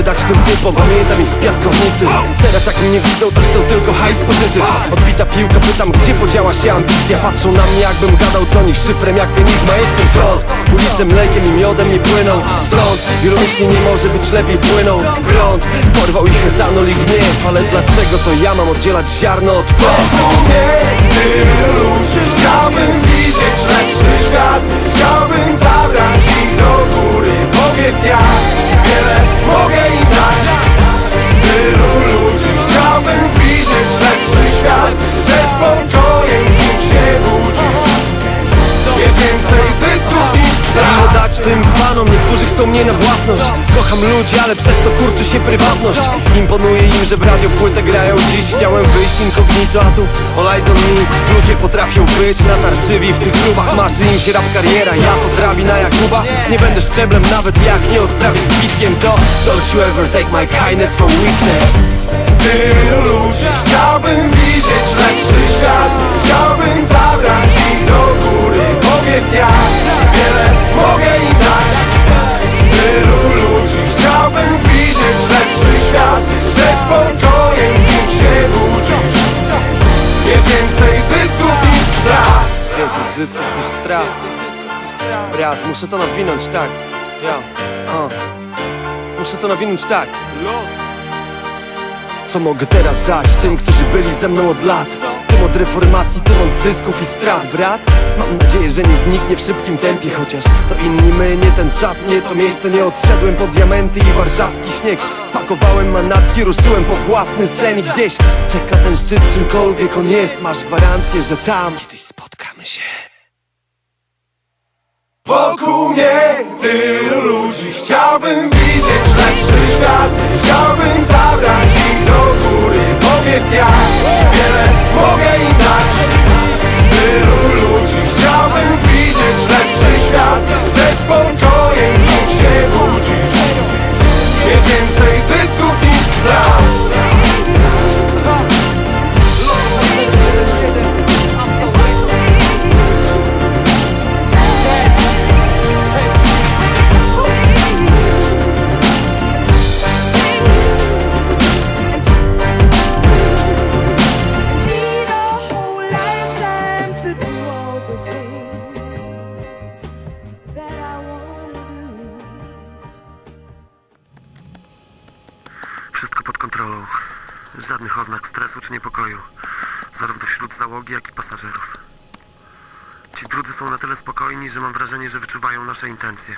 Mogę dać tym typom? Pamiętam ich z piaskownicy. Teraz jak mnie widzą, to chcą tylko hajs pożyczyć. Odbita piłka, pytam, gdzie podziała się ambicja? Patrzą na mnie, jakbym gadał do nich szyfrem jak enigma. Jestem stąd, ulicę mlekiem i miodem nie płyną. Stąd, wielu myśli nie może być lepiej płyną Prąd, porwał ich etanol i gniew. Ale dlaczego to ja mam oddzielać ziarno od plew? Rozumie tylu ludzi Chciałbym widzieć tym fanom? Niektórzy chcą mnie na własność. Kocham ludzi, ale przez to kurczy się prywatność. Imponuje im, że w radio płytę grają. Dziś Chciałem wyjść incognito, a tu eyes on me Ludzie potrafią być natarczywi W tych klubach. Marzy im się rap kariera Ja to drabina Jakuba Nie będę szczeblem nawet jak nie odprawię z kwitkiem To don't you ever take my kindness for weakness. Tylu ludzi Chciałbym widzieć lepszy świat Więcej zysków niż strat Brat, muszę to nawinąć tak. Ja. Muszę to nawinąć tak. Co mogę teraz dać tym, którzy byli ze mną od lat? Od reformacji, tym od zysków i strat, brat. Mam nadzieję, że nie zniknie w szybkim tempie Chociaż to inni my, nie ten czas, nie to miejsce. Nie odszedłem po diamenty i warszawski śnieg. Spakowałem manatki, ruszyłem po własny sen I gdzieś czeka ten szczyt, czymkolwiek on jest. Masz gwarancję, że tam kiedyś spotkamy się. Wokół mnie tylu ludzi Chciałbym widzieć lepszy świat. Chciałbym zabrać Wszystko pod kontrolą. Żadnych oznak stresu czy niepokoju. Zarówno wśród załogi, jak i pasażerów. Ci drudzy są na tyle spokojni, że mam wrażenie, że wyczuwają nasze intencje.